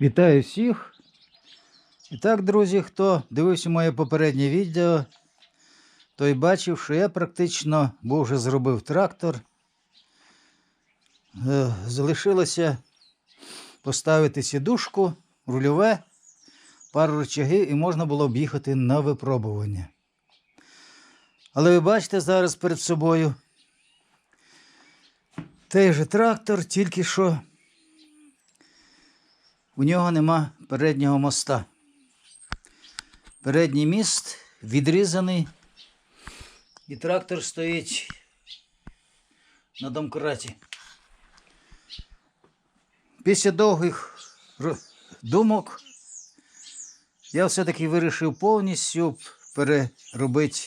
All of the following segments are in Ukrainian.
Вітаю всіх. І так, друзі, хто дивився моє попереднє відео, той бачив, що я практично був вже зробив трактор. Е, Залишилося поставити сідушку, рульове, пару рычагів і можна було б їхати на випробування. Але ви бачите зараз перед собою той же трактор, тільки що у нього нема переднього моста. Передній міст відрізаний, і трактор стоїть на домкраті. Після довгих думок я все-таки вирішив повністю переробити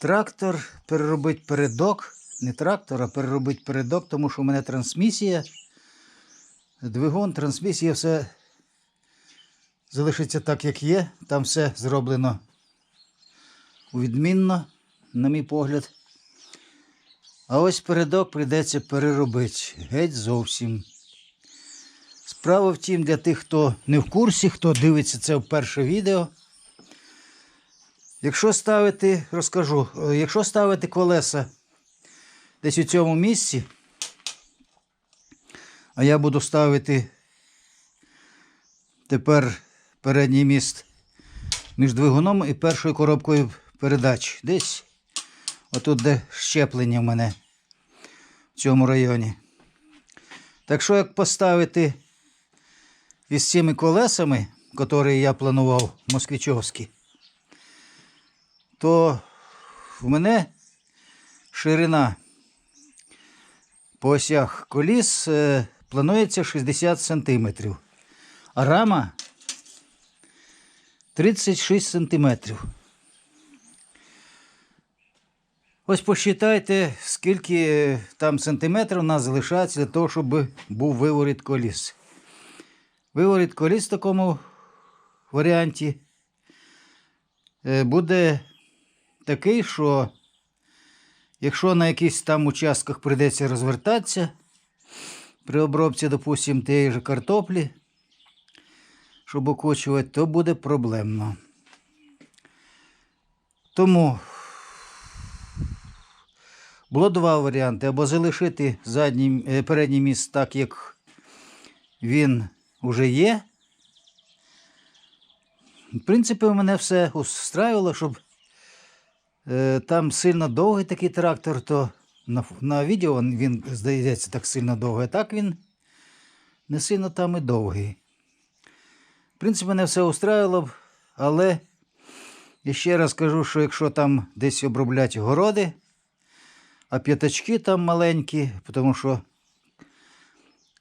трактор, переробити передок. Не трактор, а переробити передок, тому що у мене трансмісія. Двигун, трансмісія, все залишиться так, як є. Там все зроблено відмінно, на мій погляд. А ось передок прийдеться переробити. Геть зовсім. Справа в тім, для тих, хто не в курсі, хто дивиться це вперше відео. Якщо ставити, розкажу, е, якщо ставити колеса десь у цьому місці, а я буду ставити тепер передній міст між двигуном і першою коробкою передач. Десь отут, де щеплення в мене в цьому районі. Так що, як поставити із цими колесами, які я планував москвичовські, то в мене ширина по осях коліс е, планується 60 см, а рама 36 см. Ось посчитайте, скільки е, там сантиметрів у нас залишається для того, щоб був виворіт коліс. Виворіт коліс в такому варіанті е, буде такий, що Якщо на якихось там участках прийдеться розвертатися при обробці, допустимо, тієї ж картоплі, щоб окучувати, то буде проблемно. Тому було два варіанти: або залишити задній, е, передній міст так, як він вже є. В принципі, мене все устраювало, щоб Е, Там сильно довгий такий трактор, то на, на відео він, здається так сильно довгий, а так він не сильно там і довгий. В принципі, мене все устраювало але ще раз кажу, що якщо там десь оброблять городи, а п'ятачки там маленькі, тому що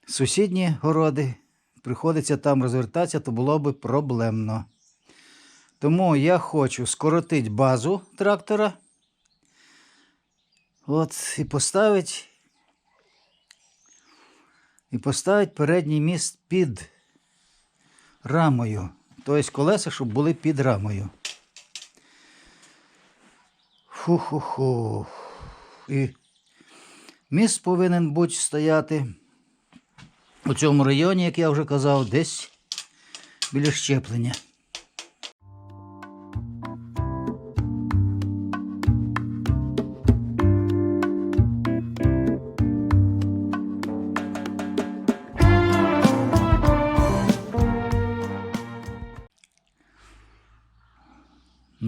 сусідні городи, приходиться там розвертатися, то було б проблемно. Тому я хочу скоротити базу трактора. От, і поставити. І поставити передній міст під рамою. Тобто колеса, щоб були під рамою. Фу-ху-ху. І міст повинен бути стояти у цьому районі, як я вже казав, десь біля щеплення.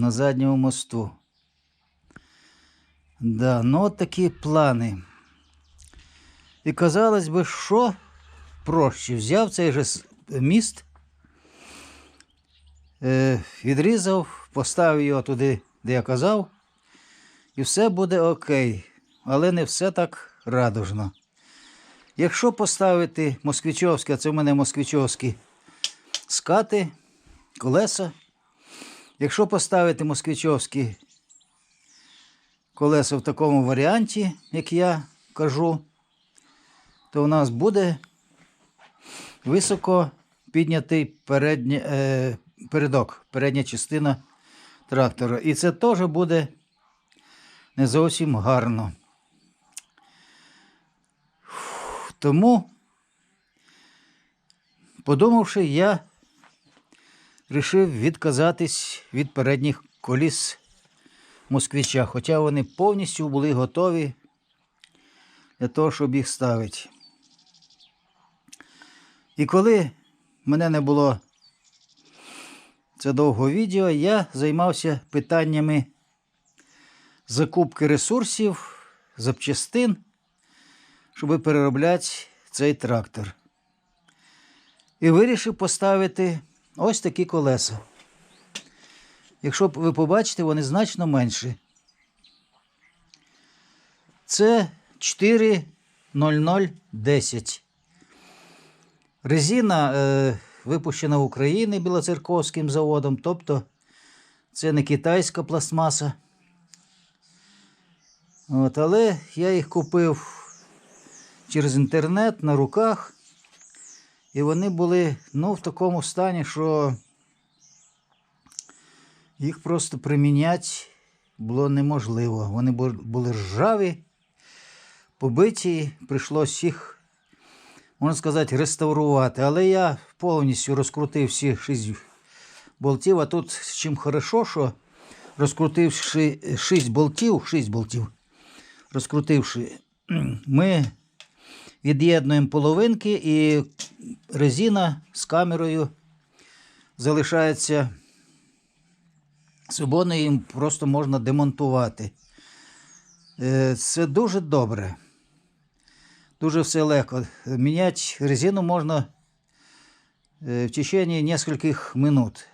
На задньому мосту. Да, ну от такі плани. І казалось би, що проще. Взяв цей же міст, е, відрізав, поставив його туди, де я казав, і все буде окей. Але не все так радужно. Якщо поставити москвичовські, а це в мене москвичовські скати, колеса, Якщо поставити москвичовські колеса в такому варіанті, як я кажу, то у нас буде високо піднятий переднє, е, передок, передня частина трактора. І це теж буде не зовсім гарно. Тому Подумавши, я вирішив відказатись від передніх коліс москвича, хоча вони повністю були готові для того, щоб їх ставити. І коли мене не було це довго відео, я займався питаннями закупки ресурсів, запчастин, щоб переробляти цей трактор. І вирішив поставити ось такі колеса. Якщо ви побачите, вони значно менші. Це 40010. Резина е, випущена в Україні Білоцерковським заводом, тобто це не китайська пластмаса. От, але я їх купив через інтернет на руках. І вони були ну, в такому стані, що їх просто приміняти було неможливо. Вони були ржаві, побиті, прийшлось їх, можна сказати, реставрувати. Але я повністю розкрутив всі шість болтів. А тут з чим хорошо, що розкрутивши шість болтів, шість болтів, розкрутивши, ми від'єднуємо половинки і резина з камерою залишається свободно, їм просто можна демонтувати. Е, Це дуже добре. Дуже все легко. Міняти резину можна е, в течение нескольких минут.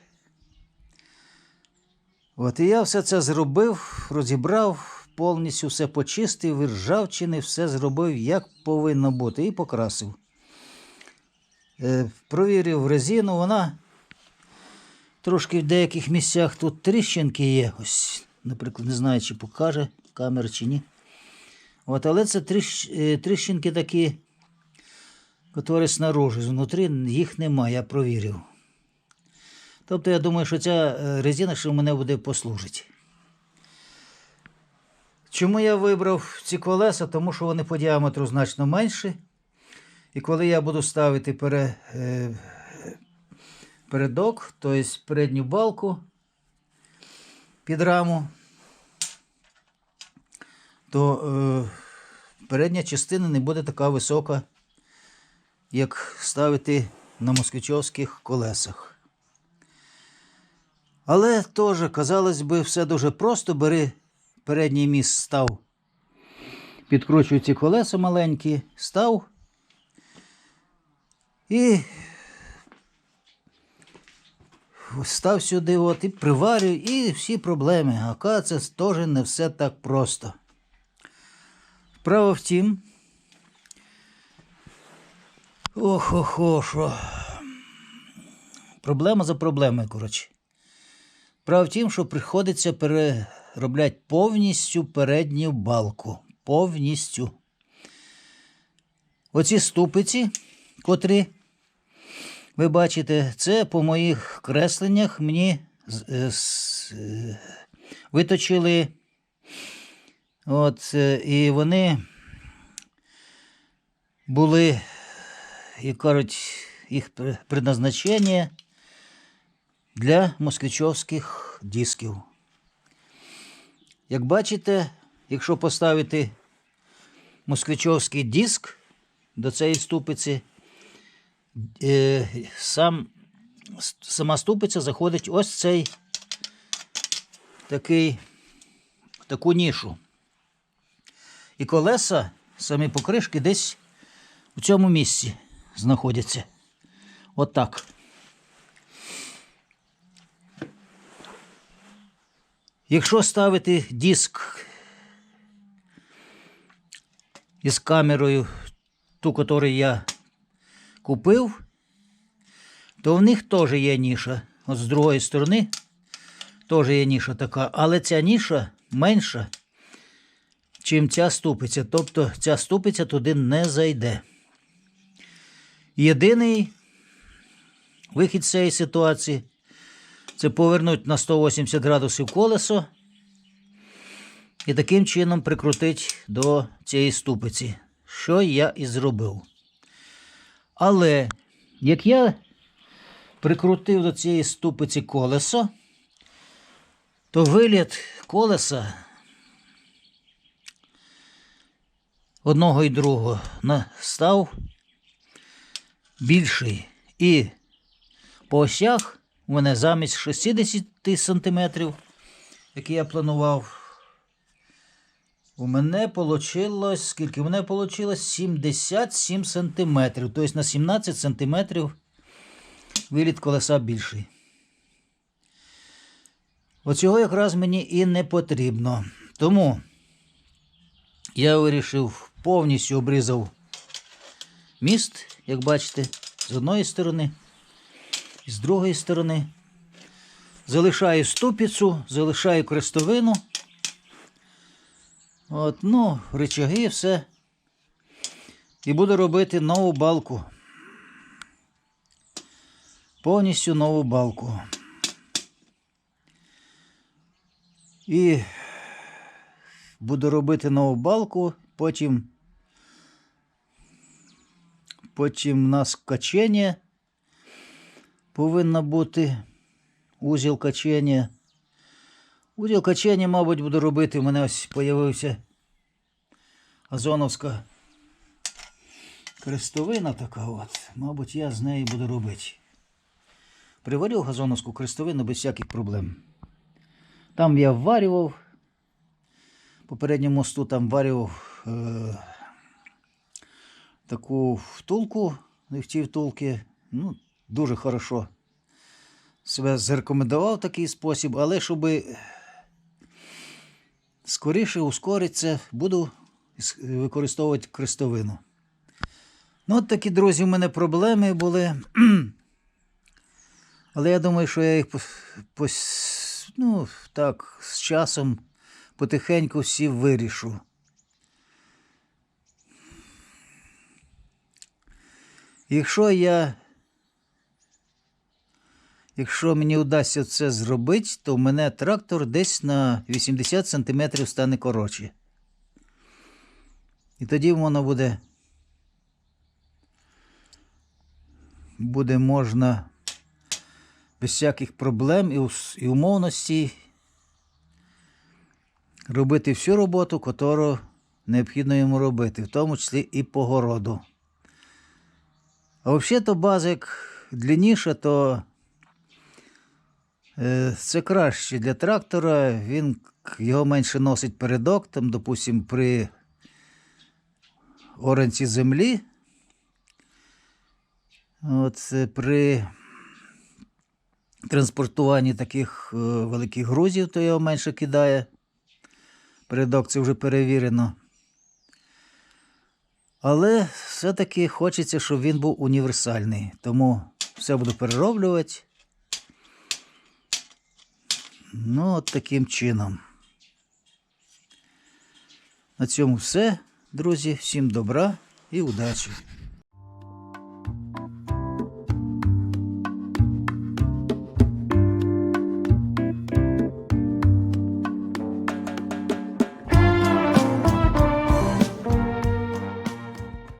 От і я все це зробив, розібрав, повністю все почистив, і ржавчини, все зробив, як повинно бути, і покрасив. Е, провірив резину, вона трошки в деяких місцях тут тріщинки є. Ось, наприклад, не знаю, чи покаже камера чи ні. От, але це тріщ, е, тріщинки такі, які снаружи, внутрі їх немає, я провірив. Тобто я думаю, що ця е, резина ще мене буде послужити. Чому я вибрав ці колеса? Тому що вони по діаметру значно менші. І коли я буду ставити пере, е, передок, тобто передню балку під раму, то е, передня частина не буде така висока, як ставити на москвичовських колесах. Але теж, казалось би, все дуже просто. Бери передній міст став, підкручую ці колеса маленькі, став і став сюди от, і приварюю, і всі проблеми. А це теж не все так просто. Справа в тім. Ох-охо, що. Проблема за проблемою, коротше. Справа в тім, що приходиться переробляти повністю передню балку. Повністю. Оці ступиці, котрі ви бачите, це по моїх кресленнях мені е, е, виточили. От, е, і вони були, як кажуть, їх предназначення для москвичовських дисків. Як бачите, якщо поставити москвичовський диск до цієї ступиці, е, сам, сама ступиця заходить ось цей такий, таку нішу. І колеса, самі покришки, десь у цьому місці знаходяться. Отак. Якщо ставити диск із камерою, ту, яку я купив, то в них теж є ніша. От з другої сторони теж є ніша така, але ця ніша менша, чим ця ступиця. Тобто ця ступиця туди не зайде. Єдиний вихід з цієї ситуації це повернути на 180 градусів колесо і таким чином прикрутити до цієї ступиці, що я і зробив. Але Як я прикрутив до цієї ступиці колесо, то виліт колеса одного і другого на- став більший. І по осях у мене замість 60 см, який я планував, у мене вийшло, скільки? У мене вийшло 77 см. Тобто на 17 см виліт колеса більший. Оцього якраз мені і не потрібно. Тому я вирішив повністю обрізав міст, як бачите, з одної сторони з другої сторони. Залишаю ступицю, залишаю крестовину. От, ну, рычаги, все. І буду робити нову балку. Повністю нову балку. І буду робити нову балку, потім. Потім у нас качення повинно бути. Узіл качення. Узіл качення, мабуть, буду робити. У мене ось появився Озоновська крестовина така от. Мабуть, я з неї буду робити. Приварив газоновську крестовину без всяких проблем. Там я варював. Попередньому мосту там варював е, таку втулку, не втулки. Ну, дуже хорошо себе зарекомендував такий спосіб, але щоб скоріше ускоритися, буду використовувати крестовину. Ну, от такі, друзі, у мене проблеми були. Але я думаю, що я їх пос- ну, так, з часом потихеньку всі вирішу. Якщо я Якщо мені вдасться це зробити, то в мене трактор десь на 80 см стане коротше. І тоді воно буде. Буде можна без всяких проблем і, ус- і умовностей робити всю роботу, яку необхідно йому робити, в тому числі і по городу. А взагалі-то базик длинніше, то Це краще для трактора, він його менше носить передок, там, допустим, при оранці землі. От, е, при транспортуванні таких е, великих грузів, то його менше кидає. Передок це вже перевірено. Але все-таки хочеться, щоб він був універсальний. Тому все буду перероблювати. Ну, от таким чином. На цьому все, друзі. Всім добра і удачі!